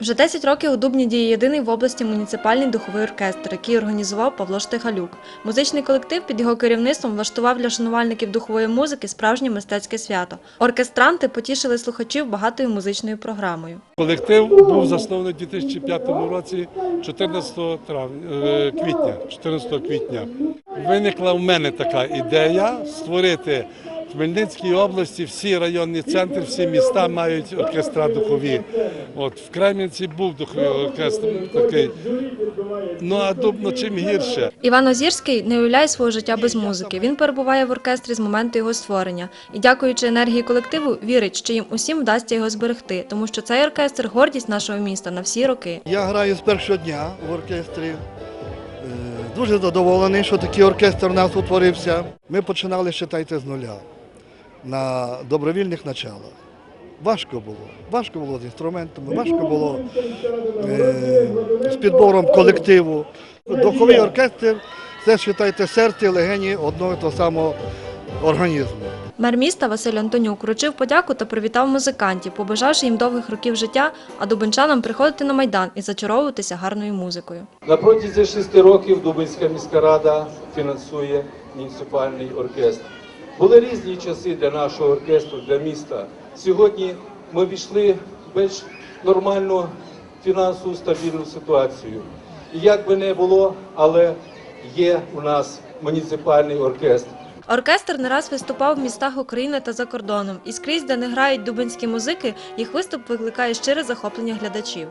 Вже 10 років у Дубні діє єдиний в області муніципальний духовий оркестр, який організував Павло Штигалюк. Музичний колектив під його керівництвом влаштував для шанувальників духової музики справжнє мистецьке свято. Оркестранти потішили слухачів багатою музичною програмою. Колектив був заснований у 2005 році 14 травня, е, квітня. 14 квітня. Виникла в мене така ідея створити в Хмельницькій області всі районні центри, всі міста мають оркестра духові. От в Кремінці був духовий оркестр такий. Ну а дубно чим гірше. Іван Озірський не уявляє свого життя без музики. Він перебуває в оркестрі з моменту його створення і, дякуючи енергії колективу, вірить, що їм усім вдасться його зберегти, тому що цей оркестр гордість нашого міста на всі роки. Я граю з першого дня в оркестрі. Е, Дуже задоволений, що такий оркестр у нас утворився. Ми починали считайте з нуля на добровільних началах. Важко було. Важко було з інструментами, важко було е, з підбором колективу. Духовий оркестр це считайте серце, легені одного і того самого організму. Мер міста Василь Антонюк вручив подяку та привітав музикантів, побажавши їм довгих років життя, а дубенчанам приходити на майдан і зачаровуватися гарною музикою. На протязі шести років Дубинська міська рада фінансує муніципальний оркестр. Були різні часи для нашого оркестру, для міста. Сьогодні ми війшли в більш нормальну фінансову стабільну ситуацію. І як би не було, але є у нас муніципальний оркестр. Оркестр не раз виступав в містах України та за кордоном, і скрізь, де не грають дубинські музики, їх виступ викликає щире захоплення глядачів.